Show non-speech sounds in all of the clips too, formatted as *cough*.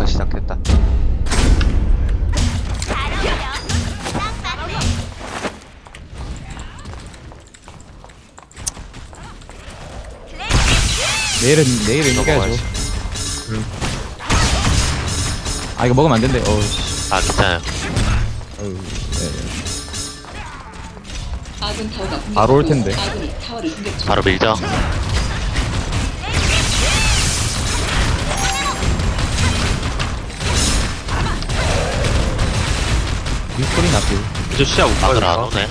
컷 시작됐다. 내일은 내일은 이겨야죠. 넘어가야지. 아 이거 먹으면 안 된대. 씨. 아 괜찮아요. 네. 아군 타워가 공격받고 바로 올 텐데. 있습니다. 아군이 타워를 공격 중. 바로 밀죠 이 소리 나고. 이제 시야 못 막을 안. 오네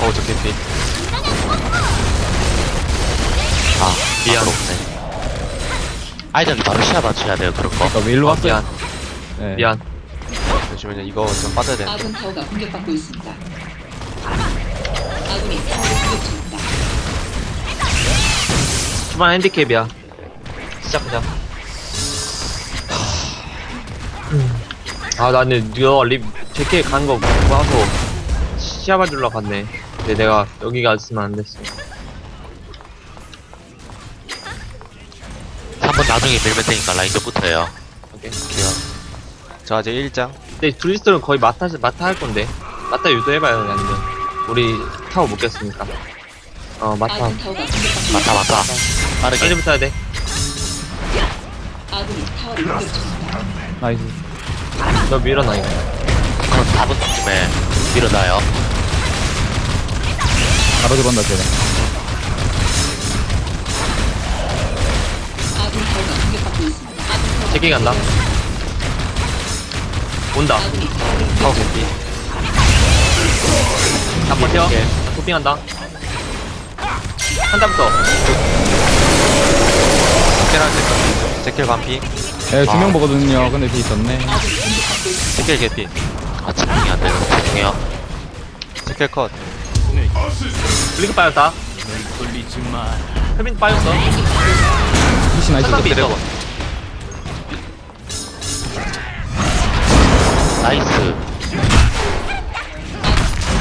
어, 저 개피. 아 미안. 막을 없네 아이들은 바로 시야 맞춰야 돼요 그런 거 그러니까 왜 일로 아, 왔어요? 미안. 네. 미안. 잠시만요. 이거 좀 빠져야 돼. 아군 타워가 공격받고 있습니다. 아군이 타워를 공격 중입니다. 초반 핸디캡이야. 시작하자. 아, 나는 너 립, 제게 간거 봐서 시야 봐주러 갔네. 근데 내가 여기가 있으면 안 됐어. 3번 나중에 밀면 되니까 라인도 붙어요 오케이. 저 아직 1장. 근데 둘리스는 거의 마타, 마타 할 건데. 마타 유도해봐요, 아니면. 우리 타워 못 깼으니까. 어, 마타. 아군 타워가 공격받고 맞다 있습니다. 맞다 빠르게 이제부터 해야 돼. 아군이 타워를 공격 중입니다. 나이스. 너 밀어놔, 이거. 그럼 4번쯤에 밀어놔요 바로 들어온다 쟤네. 제게 간다. 온다. 중. 개피. 다 버텨. 나 도핑한다. 한 단부터. 제킬 할때 제킬 반피. 네, 두명 보거든요. 근데 뒤 있었네. 제킬 개피. 아 집중이 안 되는 집중해요 제킬 컷. 블링크 빠졌다. 혜민 빠졌어. 피시 나이스. 한단비 있어. 나이스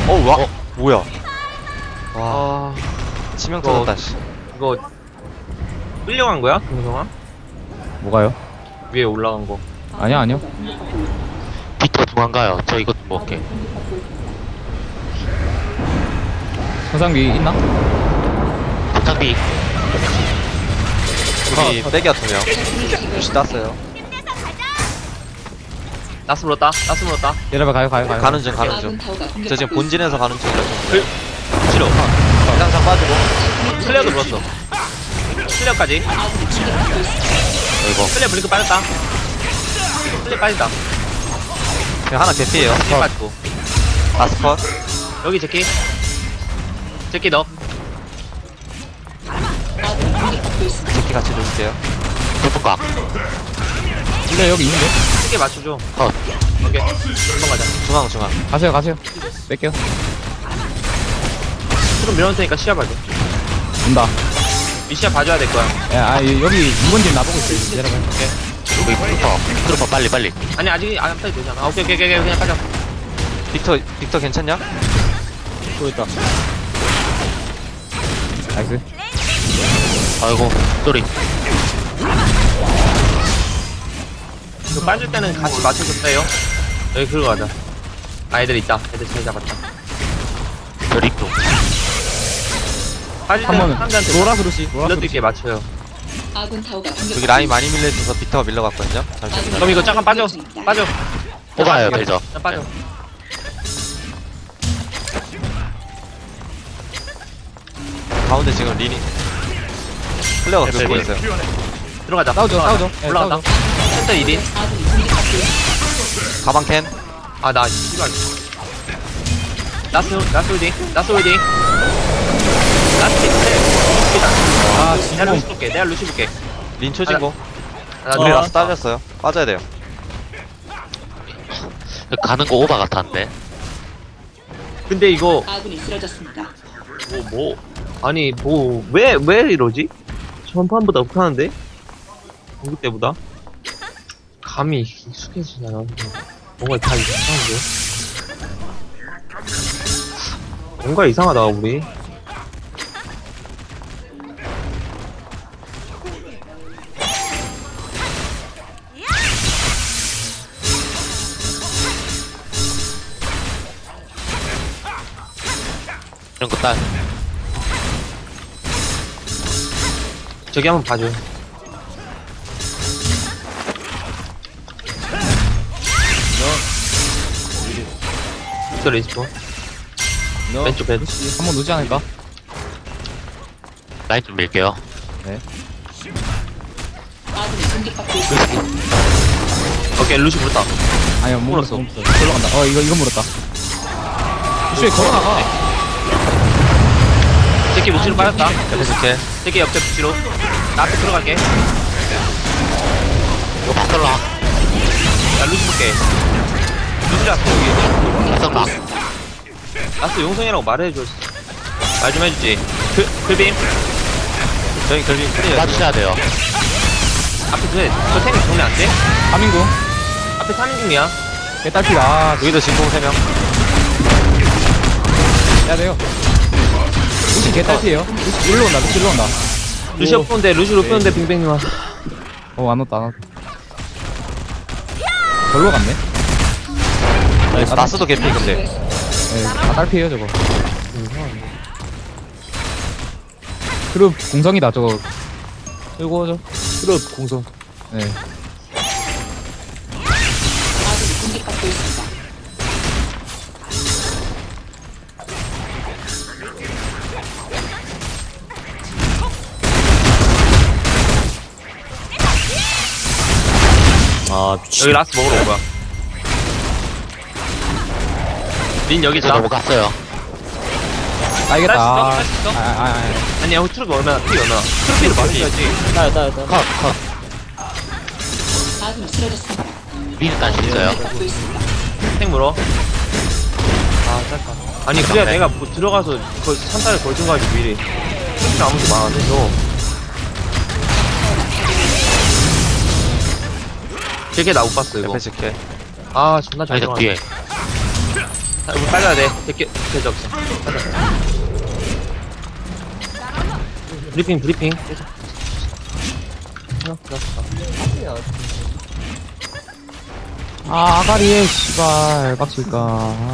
어, 와. 뭐야. 와. 아, 치명 터졌다, 씨. 이거 끌려간 거야, 동성아? 뭐가요? 위에 올라간 거. 아니야 아니요. 비터 도망가요 저 이것 좀 먹게 현상비 있나? 장비 여기 빼기야 두 명. 역시 땄어요. 나스 물었다. 나스 물었다. 여러분 가요 가요 가요. 가는 중, 가는 중. 공격받고 저 지금 본진에서 가는 중이라 좀. 그, 싫어. 항상 빠지고. 슬레어도 물었어. 슬레어까지. 이거. 슬레어 블링크 빠졌다. 슬레어 빠진다. 그냥 하나 개피에요. 슬레어 빠지고. 아스 컷. 여기 제키. 제키 너. 제키 같이 누를게요. 돌풍각 근데 여기 있는데? 세개 맞춰줘. 컷 오케이. 한번 가자. 중앙, 중앙. 가세요 가세요. 뺄게요. 트럼 밀어놓을 테니까 시야 봐줘. 온다. 이 시야 봐줘야 될 거야. 야, 아 여기 2번 집 나보고 있어요. 여러분. 여기 트루퍼 트루퍼 빨리 빨리 아니, 아직 안 빠도 되잖아. 아, 오케이, 오케이, 오케이. 그냥 빠져. 빅터, 빅터 괜찮냐? 또 있다. 나이스. 아이고 쏘리 이거 빠질 때는 같이 맞춰줬어요. 여기 그거 가자. 아, 애들 있다. 애들 잘 잡았다. 저 립도 빠질 한 때는 번은 사람들한테 로라 그루시. 로라 블러드 그루시. 있게 맞춰요. 아군 타워가 여기 라인 많이 밀려있어서 빅터가 밀려갔거든요. 잠시만요. 그럼 이거 잠깐 빠져. 빠져. 뽑아요 그냥 빠져. 가운데 지금 리니. 플레어가 네, 들고 네. 있어요. 들어가자. 싸우죠. 싸우죠. 예, 올라간다. 싸우죠. 센터 1인. 아군이 공격받고 있습니다. 가방 캔. 아, 나, 씨발. 라스, 라스 홀딩. 라스 홀딩. 라스 홀딩. 아 내가 진짜. 루시 볼게. 내가 루시 볼게. 린 초진고. 아, 나 우리 라스 따졌어요. 빠져야 돼요. 가는 거 오바 같았는데 근데 이거, 아군이 쓰러졌습니다. 뭐, 뭐. 아니, 뭐, 왜, 왜 이러지? 전판보다 못하는데? 공기 때보다? 감이 익숙해지잖아. 뭔가 다 이상한데? 뭔가 이상하다, 우리. 이런 거 딸. 저기 한번 봐줘. 저 레이스포. 너 왼쪽 벤. 한번 놓지 않을까? 라인 좀 밀게요. 있습니다. 오케이, 루시 물었다. 아니야 못 물었어. 걸러간다 어 이거 이거 물었다 이쪽에 걸어나가 새끼 묵시로 빠졌다. 옆에 줄게. 새끼 옆에 묵시로. 나 앞에 들어갈게. 이거 박살나. 야, 루시 볼게. 루시 앞에 여기. 박살나. 나스 용성이라고 말해줘. 말 좀 해주지. 그, 글빔. 저희 결빙 클리어. 빠주셔야 돼요. 앞에 그, 저 탱이 정리 안 돼? 하민구 앞에 3인중이야. 깨딸피다 아 여기도 진공 3명. 해야 돼요. 루시 개딸피에요. 루시 일로 온다 루시 일로 온다. 루시 없는데, 루시 없는데, 빙빙이와. 어 안 왔다 안 왔다. 절로 갔네. 나스도 개피 근데. 예, 다 딸피에요 저거. 그룹 공성이다 저거. 끌고 오죠 그룹 공성. 네 아, 여기 라스 먹으러 온 거야. 린 여기 있다. 넘어갔어요. 알겠다 아, 할수 있어? 아, 아, 아, 아니야, 후 트루프 얼마나 피 얼마나. 트루피를 맞춰야지. 컷, 컷. 아군이 쓰러졌습니다. 미는 딸수 있어요. 공격받고 있습니다. 탱 물어. 아, 짧다. 아니, 그래야 네. 내가 뭐 들어가서 거, 산타를 걸든 가지 미리. 진짜 아무도 많은데, 너. 되게 나못 봤어, 이거. 줄게. 아, 존나 잘 아니, 저 들어가. 뒤에. 아, 우리 빨려야 돼. 되게, 되게 없어. 브리핑, 브리핑. 아 아가리에 씨발 빡칠까 아.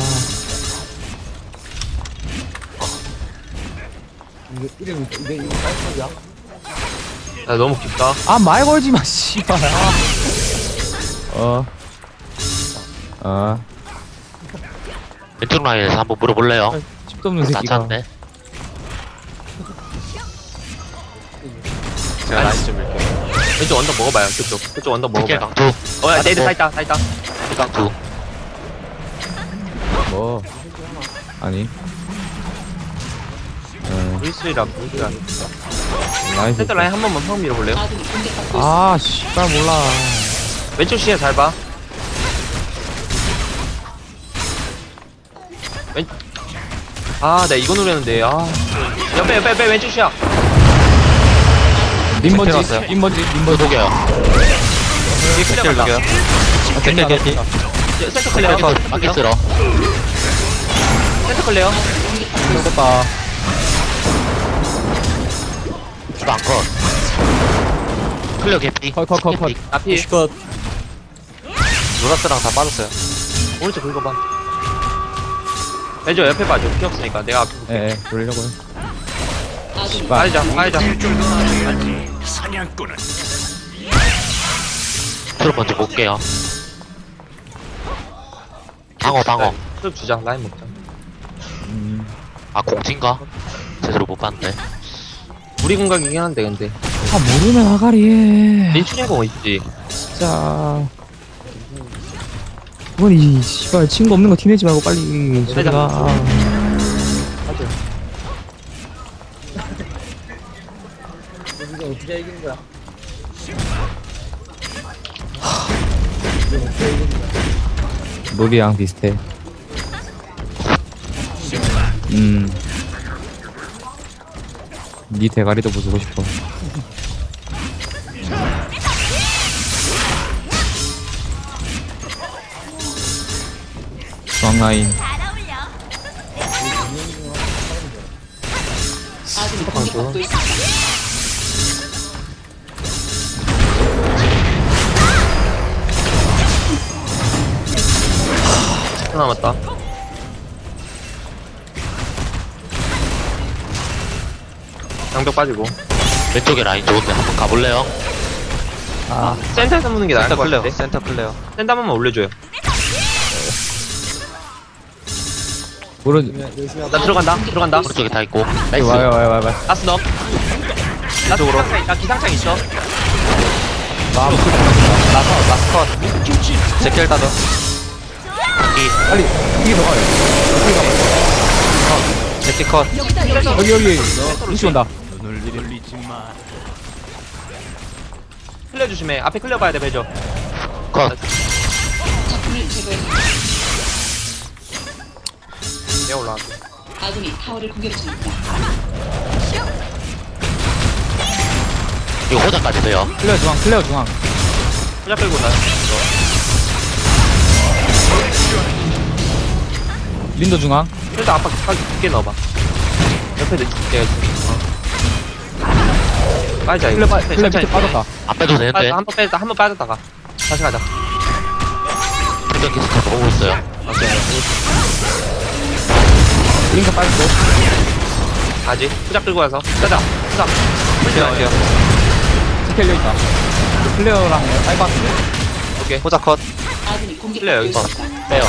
야, 너무 깊다. 아, 말 걸지 마, 씨발. 아. 어. 어. 왼쪽 라인에서 한번 물어볼래요? 집도 없는 새끼가. 다쳤네. 제가 라인 좀 밀게. 왼쪽 언덕 먹어봐요, 그쪽. 그쪽 언덕 먹어봐요. 강투. 어, 야, 내일 다 있다, 다 있다. 피켈 강투. 뭐. 아니. 어, 브리스리라, 브리스리라. 라인. 센터 라인 한 번만 형 밀어볼래요? 아, 씨발, 몰라. 왼쪽 시야 잘 봐. 왼, 아, 내가 이거 노렸는데, 아. 옆에, 옆에, 옆에, 왼쪽 시야. 림번지, 들어갔어요. 림번지, 저 림번지. 녹여요. 뒤에 클리어 킬 간다. 녹여. 개피 개피. 센터 클리어, 센터 클리어. 막기 쓸어. 센터 클리어. 죽었다. 주방 컷. 클리어 개피. 컷, 컷, 컷, 컷. 앞이, 노라스랑 다 빠졌어요. 오른쪽 긁어봐. 왼쪽 옆에 봐줘. 피 없으니까. 내가 앞에. 볼게. 예, 예, 씨발. 빠지자, 빠지자. 트로 먼저 볼게요. 방어, 방어. 트롭 주자, 라인 먹자. 음, 아, 공진가? 제대로 못 봤는데. 우리 공각이긴 한데, 근데. 아, 모르면 아가리에. 민출인공 있지. 진짜. 그건 이, 씨발, 친구 없는 거 티내지 말고 빨리. 저리 가. 맞아. 노리랑 비슷해. 음. 니 대가리도 부수고 싶어. 라인. 아군이 공격받고 있습니다. 하나 남았다. 방벽 빠지고. 왼쪽에 라인 좋은데 한번 가볼래요? 아 센터에서 무는 게 나을 것 같은데. 센터 클레어 센터 한 번만 올려줘요. 모르 나 들어간다. 들어간다. 오른쪽에 다 있고 나이스 와요 와요 와요 와요 라스 넉. 라스 이쪽으로. 기상창, 나 기상창 있어. 마음 라스 라스 컷 제킬 따져 빨리 이게 더 가요 여기 가요 제킬 컷 여기 여기 루시 온다 클리어 조심해. 앞에 클리어 봐야 돼, 배죠. 컷 내가 올라갈게. 아군이 타워를 공격 중입니다. 이거 호자까지 돼요 클레어 중앙 클레어 중앙 후자 끌고 나. 린도 중앙 일단 아빠 가 깊게 넣어봐. 옆에 내 내가. 빠지자 이거. 클레어 빠 클레어 천천히. 밑에 빠졌다 안 빼도 되는데 빠졌다. 한번 빼졌다. 한번 빠졌다가 다시 가자. 표정 계속 보고 있어요 오케이. 링크 빠졌고. 아직 후자 끌고 와서. 짜자. 후자. 뛰어갈게요. 스켈 여기 있다 클레어랑 사이버인데? 오케이. 호자 컷. 여기 있습니다. 빼요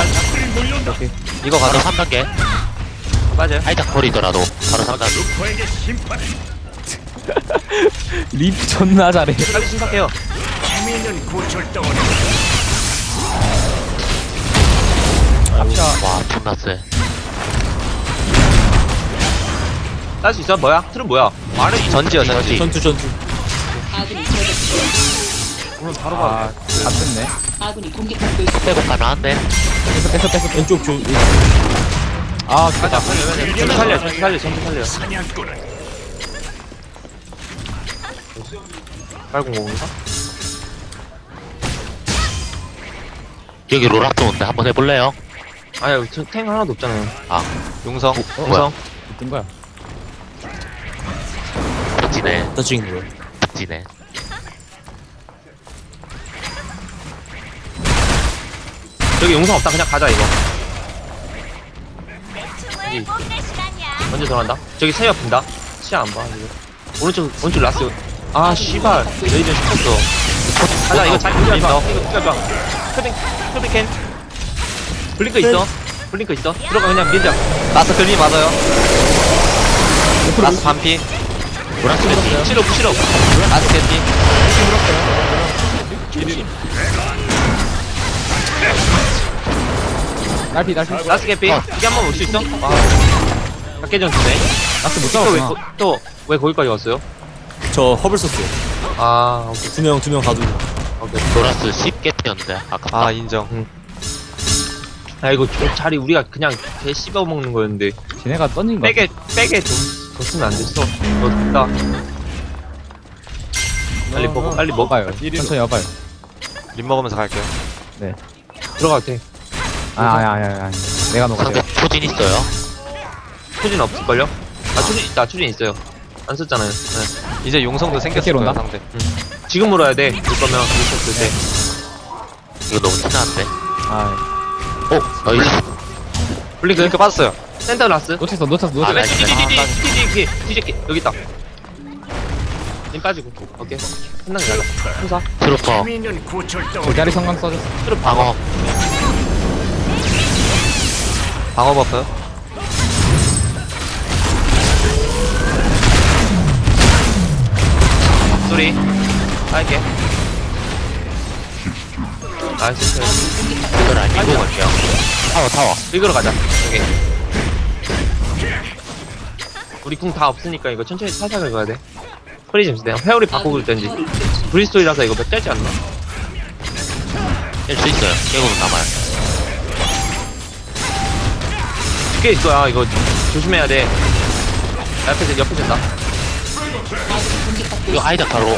이거 바로 가자 3단계. 맞아요. 아이작 버리더라도 바로 3단계. 리프 *laughs* 존나 잘해. 빨리. 앞샤 와 존나 쎄 딸수 있어? 뭐야? 틀은 뭐야? 말을 전지요 전지 전투 전투 아군이 쓰러졌습니다. 오늘 바로 아 안됐네 아군이 공격받고 있습니다. 빼고 가능한데 뺏어 뺏어 뺏어 왼쪽 쪽 아, 가자. 전투 살려. 전투 살려. 전투 살려. 빨공공인가? 여기 로락 좋은데 한번 해볼래요? 아니 저, 탱 하나도 없잖아요. 용성 우성. 뜬 거야 던지네 던지네 던지네 여기 용성 없다. 그냥 가자 이거. 여기. 먼저 들어간다. 저기 세여 빈다. 시야 안 봐. 이거. 오른쪽 오른쪽 라스. 아 씨발. 레이저 시켰어. 가자 이거 잘 이거 좋아. 이거 이거 좋아. 클빙 클빙 캔. 블링크 있어. 블링크 있어. 들어가 그냥 밀자. 라스 글리 맞아요 라스 반피 로락 던지 실업 실업. 라스 캔디 날피 날피 라스 개피. 어. 이게 한번 올 수 있어? 아. 각개전 주네. 라스 못 잡았구나 또왜 거기까지 왔어요? 저 허블 썼어요. 아 오케이 두 명, 두 명 가지고. 오케이. 로라스 10개 튀었는데 아깝다 아 인정 아 이거 저 자리 우리가 그냥 개 씹어 먹는 거였는데 쟤네가 던진 거 백에 백에 좀 더 쓰면 안 됐어. 너 됐다. 빨리 먹어 빨리 먹어. 와봐요 천천히 와봐요 림 먹으면서 갈게요 들어가도 돼. 아 아니 아니 아니 아니 내가 녹아 상대 초진 있어요 초진 없을걸요? 아 초진 있다 초진 있어요. 안 썼잖아요. 네. 이제 용성도 생겼을 거야 온다? 상대 지금 물어야 돼. 올 거면 미쳤을 때. 이거 너무 티나는데 아 오 나이스 블링크 링크 빠졌어요 센터 라스. 놓쳤어 놓쳤어 아, 놓쳤어 네. 뒤뒤뒤뒤뒤뒤 뒤뒤 여기 있다. 님 빠지고. 오케이. 끝나게 가자. hun사 트루퍼 제자리 성광 써줬어 트루 방어. 방어 버프 소리. 할게. 나이스. 이걸 안 이고 갈게요 타워 타워 이거로 가자. 여기. 우리 궁 다 없으니까 이거 천천히 살살 긁어야 돼. 프리즘 내가 회오리 공격 중입니다. 브리스톨이라서 이거 몇 짜지 않나? 깰수 있어요 깨고는 남아요 꽤 있어야 이거 조심해야 돼. 옆에 옆에 된다. 이거. 아이작 바로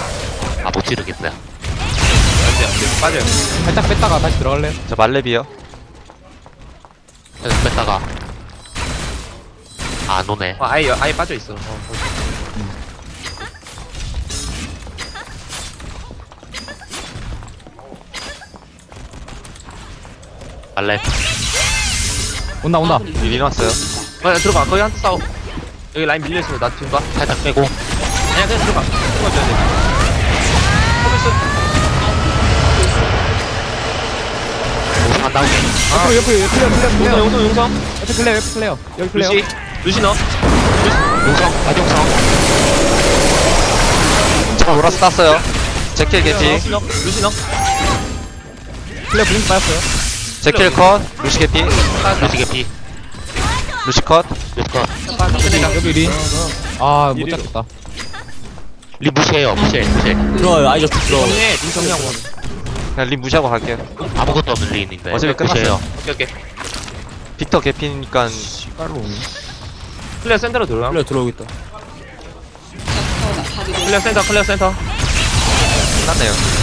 아못 지르겠어요 안돼 안돼 빠져요. 살짝 뺐다가 다시 들어갈래 저 말레비요 계속 뺐다가 아, 안 오네. 어, 아예 아예 빠져 있어. 어, 거기. 말레 온다 온다. 있습니다. 어, 야, 들어가. 거기 한테 싸워. 여기 라인 밀려 있으면 나 뒤봐. 살짝 빼고. 아니야 그냥 들어가. 들어가 줘야 돼. 허블스. 안 나오게. 옆으로 옆으로 옆으로 용성 옆으로. 용성 용성 옆에 클레어 옆에 클레어. 여기 클레어. 루시 루시 넣어 용성, 가정성. 자, 로라스 땄어요. 제킬 개피. 루시 넣어 루시 넣어 클레어 블링 빠졌어요 제킬 컷. 루시 개피. 루시 개피. 루시 컷. 루시 컷. 여기 린아못 잡겠다 리 무시해요. 무시해, 무시해. 들어와요 아이저스 들어 정리해 눈 정리하고 그냥 림 무시하고 갈게요. 아무것도 없는 리인인데. 어차피 무시해요. 오케이 오케이 빅터 개피니까 클리어 센터로 들어가 플레어 들어오겠다. 클리어 센터 클리어 센터 끝났네요.